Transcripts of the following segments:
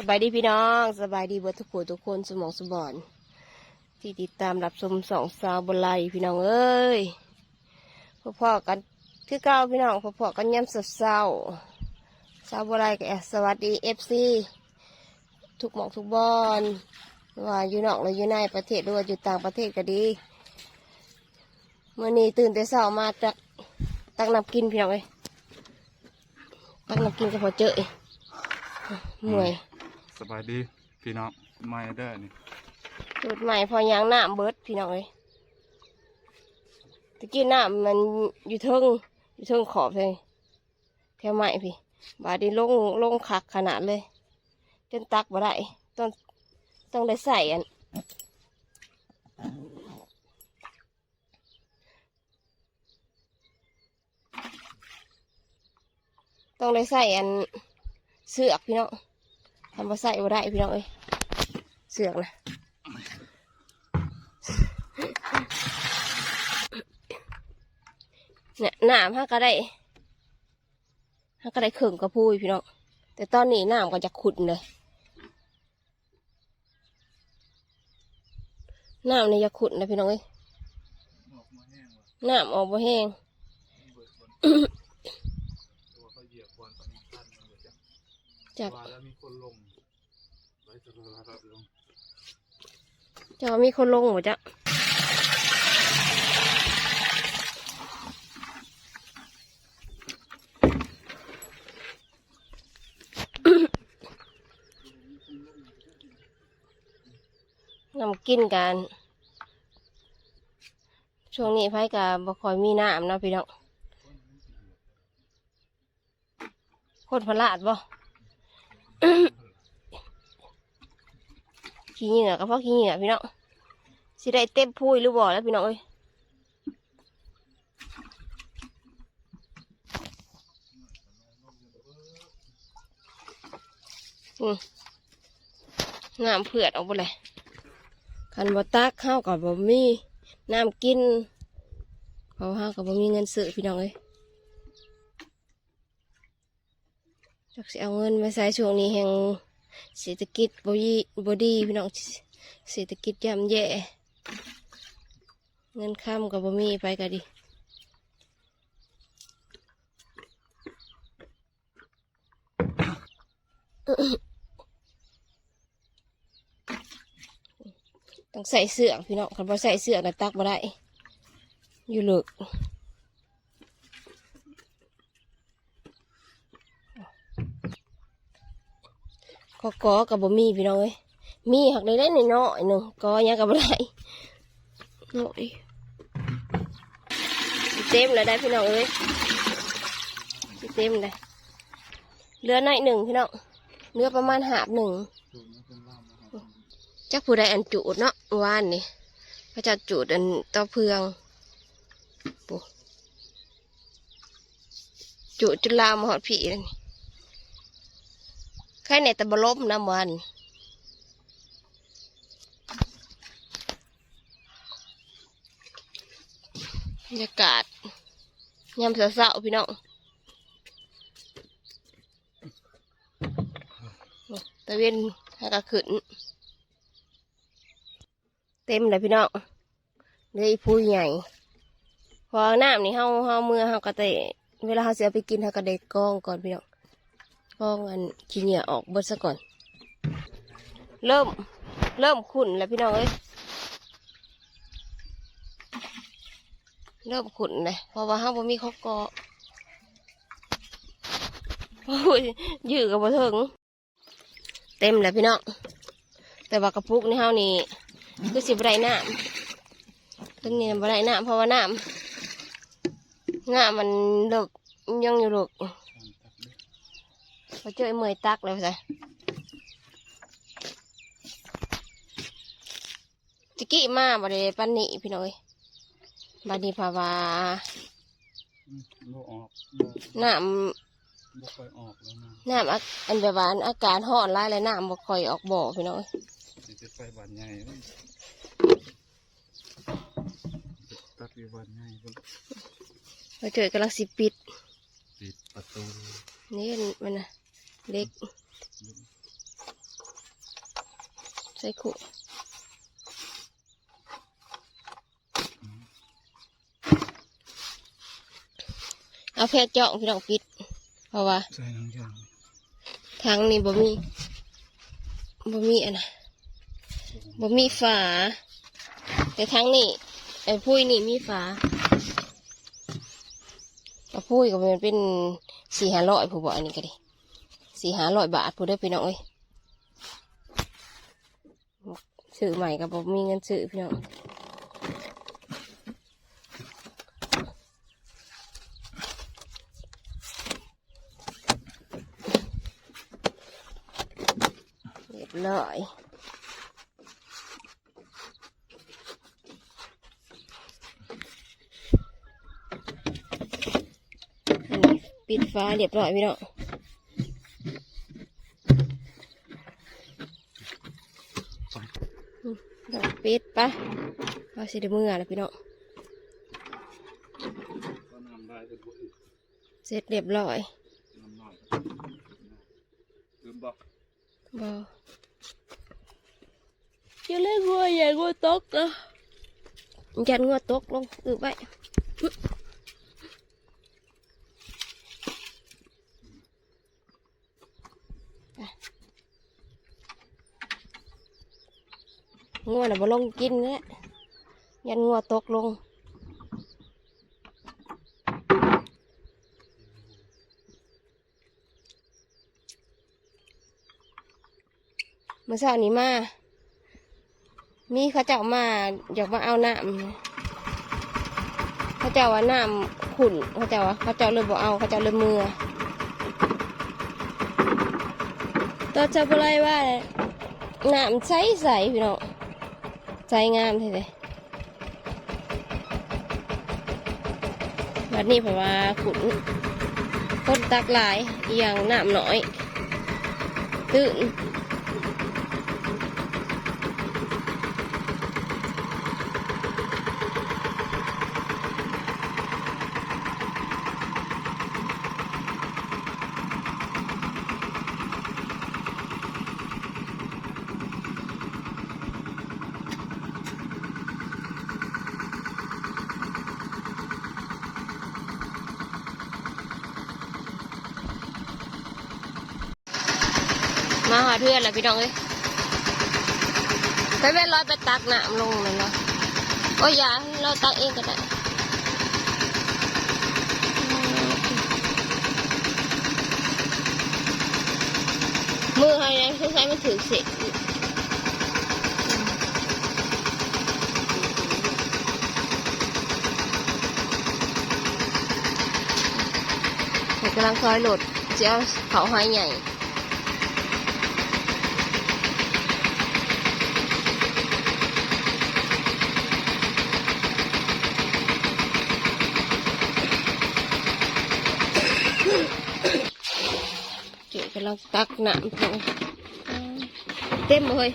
สบายดีพี่น้องสบายดีเบิดทุกผู้ทุกคนสมองสมบอนที่ติดตามรับชมสองสาวบนไลพี่น้องเอ้ยพ่อๆกันคือเก้าพี่น้องพ่อๆกันย้ำสดเศร้าสาวบนไลกับสวัสดีเอฟซีทุกหมองทุกบอนว่าอยู่นอกหรืออยู่ในประเทศหรือว่าอยู่ต่างประเทศก็ดีเมื่อนี้ตื่นแต่เช้ามาจากตักน้ำกินพี่น้องเอ้ยตักน้ำกินก็พอเจอเอ้ยเมื่อย สบายดีพี่น้องไม่ได้นี่สูตรใหม่พอยางหน้ำเบิดพี่น้องเอ้ยตะกี้หน้ำมันอยู่เทิงอยู่เทิงขอบเลยแถวใหม่พี่ บาดนี้ลงลงคักขนาดเลยจนตักบ่ได้ต้องต้องได้ใส่อันต้องได้ใส่อันเสือกพี่น้อง ทำมาใส่บ่ได้พี่น้องเอ้ยเสือกนะเนี่ยน้ำห้าก็ได้ห้าก็ได้เข่งกระพุ้ยพี่น้องแต่ตอนนี้น้ำก็จะขุดเลยน้ำนี่จะขุดนะพี่น้องเอ้ยออกมาแห้งว่ะน้ำออกมาแห้งเบิดบนตัวเขาเหยียบบอลตอนนี้ท่านมันเบิดจังจาก จะมีคนลงหมดจ้ะนำกินกัน ช่วงนี้ไพ่กับ่คอยมีน้ำนะพี่น้องโคตรพลาดบ่ ขี้เหงื่อก็เพราะขี้เหงื่อพี่น้องสิได้เต็มพุยหรือบ่แล้วพี่น้องเอ้ยอืมน้ำเผือดออกไปเลยคันบ่ตักข้าวกับบ่มีน้ำกินเพราะข้าวกับบ่มีเงินซื้อพี่น้องเอ้ยจักสิเอาเงินมาใช้ช่วงนี้แห่ง เศรษฐกิจบดีบดีพี่น้องเศรษฐกิจย่ำแย่เงินข้ามกับบ่มีไปก็ดีต้องใส่เสื้อพี่น้องคันบ่ใส่เสื้อก็ตักบ่ได้อยู่เลิก ก็กอกับบ่มีพี่น้องเอ้ยมีหักได้ได้หน่อยหนึ่งกอยังกับบ่ได้หน่อยเต็มแล้วได้พี่น้องเอ้ยเต็มเลยเหลือหน่อยหนึ่งพี่น้องเหลือประมาณหาบหนึ่งตัวนี้เป็นล่ามนะครับจักผู้ใดอันจูดเนาะวานนี่พระเจ้าจูดอันต่อเพืองปูจูดจุลามหอดผีเลยนี่ ใครในแตะบลบน้ำวันบรรยากาศยามเสาๆพี่น้องตะเวนหากะขึ้น เต็มเลยพี่น้องเลยผู้ใหญ่ พอน้ำนี่เฮาเฮาเมื่อเฮาก็เตะเวลาเฮาเสียไปกินเฮาก็ได้กองก่อนพี่น้อง กรองอันขี้เหนียออกเบิดซะก่อน เริ่มเริ่มขุ่นแล้วพี่น้องเอ้ยเริ่มขุ่นเลยเพราะว่าเฮาบ่มีข้อกอยยื้อกับบ่ถึง เต็มแล้วพี่น้องแต่ว่ากระปุกในี่านี่คือสิบไรน้ำต้นนี้บไรน้ำเพราะว่าน้ำน้ำมันเลิกยังอยู่เลิก พอเจอไอ้เมยตักเลยสิจิกี้มาบริปันนี่พี่น้อยบาดนีภาวาอืมบ่ออกบ่น้บ่ค่อยออกแล้วนะำน้ำอักอันแบบว่าอากาศร้อนร้ายเลยน้ำบ่ค่อยออกบ่อพี่น้อยสิจะไปบ้านใหญ่เว้ยตัดไปบ้านใหญ่เพิ่นพอเจอกำลังสิปิด ปิดประตูนี่มันนะ เล็ก ใส่ขู่เอาแค่เจาะพี่น้องปิด เพราะว่า ใส่น้ำยางทางนี้บ่มีบ่มีอันนะบ่มีฝา แต่ทางนี้ไอ้พุ้ยนี่มีฝาเอาพุ้ยก็มันเป็นสี่ห้าร้อยผู้บอกอันนี้ก็ดิ สี่ห้าร้อยบาทผู้ได้อพี่น้องเอ้ยซื้อใหม่ก็บ่มีเงินซื้อพี่น้องเรียบร้อยอันนี้ปิดฟ้าเรียบร้อยพี่น้องอืมดอก ปิดปะเอาสิเดมือแล้วพี่น้องเสร็จเรียบร้อยบอกบอย่าเล่นงัวอย่างัวตกนะยันงัวตกลงอือไป น่ะบ่ลงกินแล้วยันงัวตกลง เมื่อเช้านี้มา มีเขาเจ้ามาอยากมาเอาน้ำเขาเจ้าว่าน้ำขุ่นเขาเจ้าว่าเขาเจ้าเลยบอกเอาเขาเจ้าเลยมือตัวจะบอะไรว่าน้ำใสใสพี่น้อง ใจงามทีเดียวบัดนี้เพราะว่าขุ่นคนตักหลายอย่างน้ำน้อย ตื่น มาหาเพื่อนแหละพี่น้องเอ้ยไปแม่ร้อยไปตักน้ำลงเลยเนาะโอ้ยอย่าเราตักเองก็ได้มือใครนะใช้มันถือเสร็จกำลังซอยโหลดเจ้าเขาหอยใหญ่ เจ๊กำลังตักน้ำลงเต็มเลย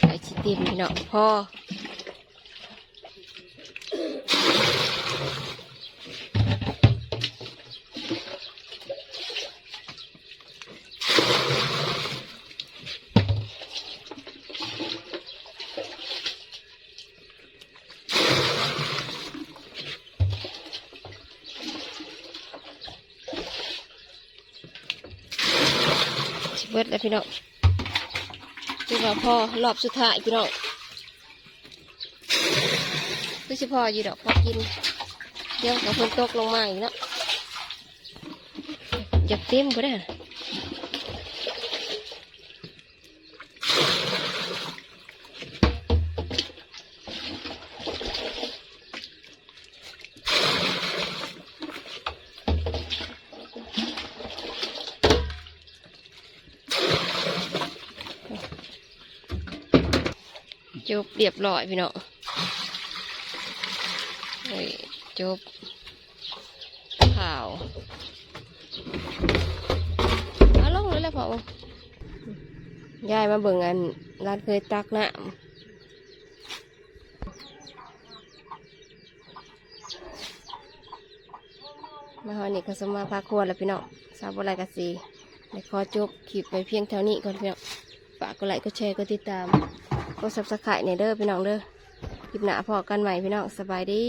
ไอ้ชิเต็มพี่น้องพอ เบิดแล้วพี่น้องคือว่าพ่อรอบสุดท้ายพี่น้องคือสิพออยู่ดอกพอกินเดี๋ยวกับคนตกลงมาอีกแล้วอยากเต็มก็ได้ บเรียบร้อยพี่น้องเฮ้ยจบข่าวองยายมาเบิ่งอันร้านเคยตักน้ำมาหอนี่ก็สมมาพาครัวแล้วพี่น้องสาวบรายกะสีในขอจบคลิปไปเพียงเท่านี้ก่อนพี่น้องฝากกดไลค์กดแชร์กดติดตาม กดซับสไครต์ในเด้อพี่น้องเด้อคลิปหน้าพอกันใหม่พี่น้องสบายดี